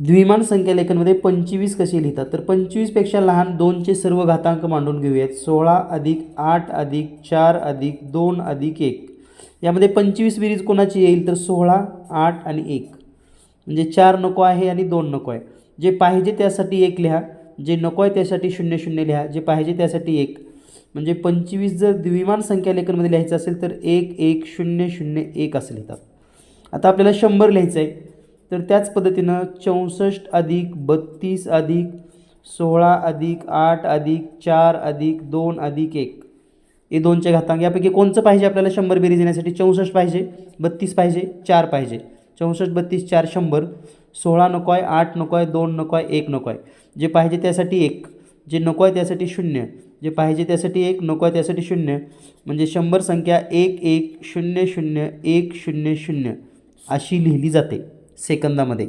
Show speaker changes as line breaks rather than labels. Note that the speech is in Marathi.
द्विमान संख्या लेखनमध्ये पंचवीस कसे लिहितात? तर पंचवीसपेक्षा लहान दोनचे सर्व घातांक मांडून घेऊयात. सोळा अधिक आठ अधिक चार अधिक दोन अधिक एक. यामध्ये पंचवीस बेरीज कोणाची येईल? तर सोळा आठ आणि एक. म्हणजे चार नको आहे आणि दोन नको आहे. जे पाहिजे त्यासाठी एक लिहा. जे नको आहे त्यासाठी शून्य शून्य लिहा. जे पाहिजे त्यासाठी एक. म्हणजे पंचवीस जर द्विमान संख्या लेखनमध्ये लिहायचं असेल तर एक एक शून्य शून्य एक असं लिहितात. आता आपल्याला शंभर लिहायचं आहे तर त्याच पद्धतीनं चौसष्ट अधिक बत्तीस अधिक सोळा अधिक आठ अधिक चार अधिक दोन अधिक एक. हे दोनचे घातांक यापैकी कोणचं पाहिजे आपल्याला? शंभर बेरीज येण्यासाठी चौसष्ट पाहिजे बत्तीस पाहिजे चार पाहिजे. चौसष्ट बत्तीस चार शंभर. सोळा नको आहे आठ नको आहे दोन नको आहे एक नको आहे जे पाहिजे त्यासाठी एक. जे नको आहे त्यासाठी शून्य. जे पाहिजे त्यासाठी एक नको आहे त्यासाठी शून्य. म्हणजे शंभर संख्या एक एक शून्य शून्य एक शून्य शून्य अशी लिहिली जाते. सेकंदामध्ये.